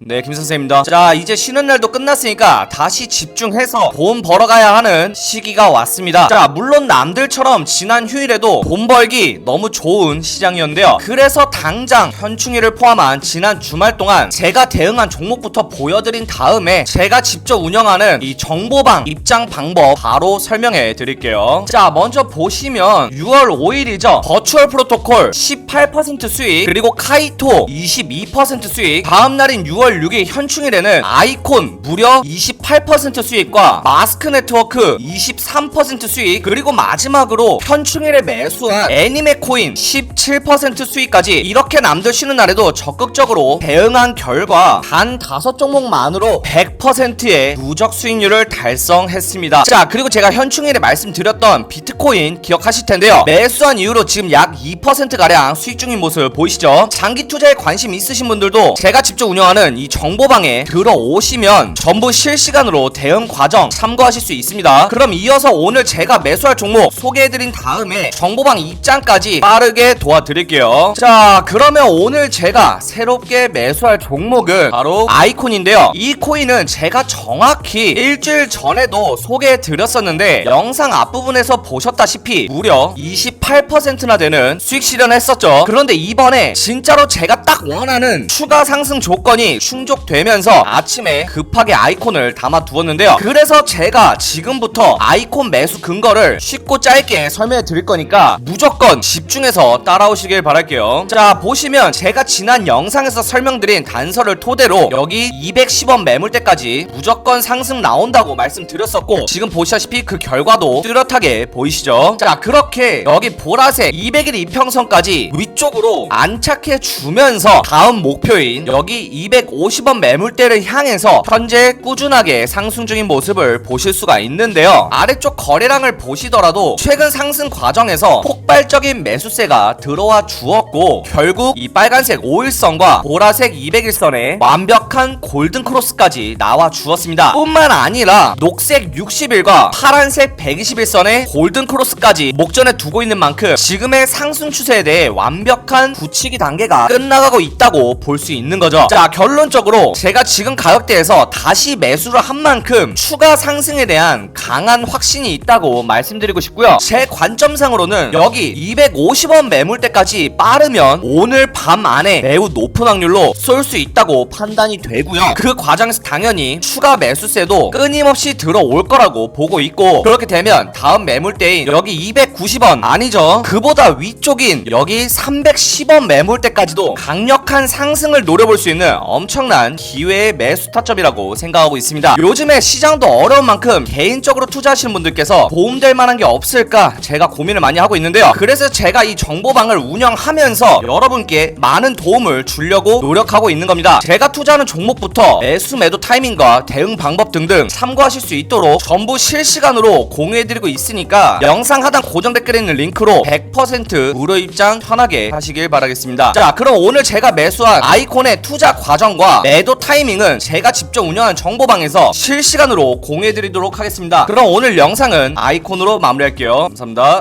네, 김 선생입니다. 자, 이제 쉬는 날도 끝났으니까 다시 집중해서 돈 벌어가야 하는 시기가 왔습니다. 자, 물론 남들처럼 지난 휴일에도 돈 벌기 너무 좋은 시장이었는데요. 그래서 당장 현충일을 포함한 지난 주말 동안 제가 대응한 종목부터 보여드린 다음에 제가 직접 운영하는 이 정보방 입장 방법 바로 설명해 드릴게요. 자, 먼저 보시면 6월 5일이죠. 버추얼 프로토콜 18% 수익, 그리고 카이토 22% 수익, 다음 날인 6월 6일 현충일에는 아이콘 무려 28% 수익과 마스크 네트워크 23% 수익, 그리고 마지막으로 현충일에 매수한 애니메 코인 17% 수익까지 이렇게 남들 쉬는 날에도 적극적으로 대응한 결과 단 5종목만으로 100%의 누적 수익률을 달성했습니다. 자, 그리고 제가 현충일에 말씀드렸던 비트코인 기억하실 텐데요. 매수한 이후로 지금 약 2%가량 수익 중인 모습 보이시죠? 장기 투자에 관심 있으신 분들도 제가 직접 운영하는 이 정보방에 들어오시면 전부 실시간으로 대응 과정 참고하실 수 있습니다. 그럼 이어서 오늘 제가 매수할 종목 소개해드린 다음에 정보방 입장까지 빠르게 도와드릴게요. 자, 그러면 오늘 제가 새롭게 매수할 종목은 바로 아이콘인데요. 이 코인은 제가 정확히 일주일 전에도 소개해드렸었는데 영상 앞부분에서 보셨다시피 무려 28%나 되는 수익 실현했었죠. 그런데 이번에 진짜로 제가 딱 원하는 추가 상승 조건이 충족되면서 아침에 급하게 아이콘을 담아 두었는데요. 그래서 제가 지금부터 아이콘 매수 근거를 쉽고 짧게 설명해 드릴 거니까 무조건 집중해서 따라오시길 바랄게요. 자, 보시면 제가 지난 영상에서 설명드린 단서를 토대로 여기 210원 매물대까지 무조건 상승 나온다고 말씀드렸었고 지금 보시다시피 그 결과도 뚜렷하게 보이시죠? 자, 그렇게 여기 보라색 200일 이평선까지 위쪽으로 안착해 주면서 다음 목표인 여기 250원 매물대를 향해서 현재 꾸준하게 상승 중인 모습을 보실 수가 있는데요. 아래쪽 거래량을 보시더라도 최근 상승 과정에서 폭발적인 매수세가 들어와 주었고 결국 이 빨간색 5일선과 보라색 200일선에 완벽한 골든 크로스까지 나와 주었습니다. 뿐만 아니라 녹색 60일과 파란색 120일선의 골든 크로스까지 목전에 두고 있는 만큼 지금의 상승 추세에 대해 완벽한 굳히기 단계가 끝나가고 있다고 볼 수 있는 거죠. 자, 결론 적으로 제가 지금 가격대에서 다시 매수를 한 만큼 추가 상승에 대한 강한 확신이 있다고 말씀드리고 싶고요. 제 관점상으로는 여기 250원 매물대까지 빠르면 오늘 밤 안에 매우 높은 확률로 쏠 수 있다고 판단이 되고요. 그 과정에서 당연히 추가 매수세도 끊임없이 들어올 거라고 보고 있고 그렇게 되면 다음 매물대인 여기 290원 아니죠. 그보다 위쪽인 여기 310원 매물대까지도 강력한 상승을 노려볼 수 있는 엄청 난 기회의 매수 타점이라고 생각하고 있습니다. 요즘에 시장도 어려운 만큼 개인적으로 투자하시는 분들께서 도움될 만한 게 없을까 제가 고민을 많이 하고 있는데요. 그래서 제가 이 정보방을 운영하면서 여러분께 많은 도움을 주려고 노력하고 있는 겁니다. 제가 투자하는 종목부터 매수 매도 타이밍과 대응 방법 등등 참고하실 수 있도록 전부 실시간으로 공유해드리고 있으니까 영상 하단 고정 댓글에 있는 링크로 100% 무료 입장 편하게 하시길 바라겠습니다. 자, 그럼 오늘 제가 매수한 아이콘의 투자 과정 과 매도 타이밍은 제가 직접 운영하는 정보방에서 실시간으로 공유해드리도록 하겠습니다. 그럼 오늘 영상은 아이콘으로 마무리할게요. 감사합니다.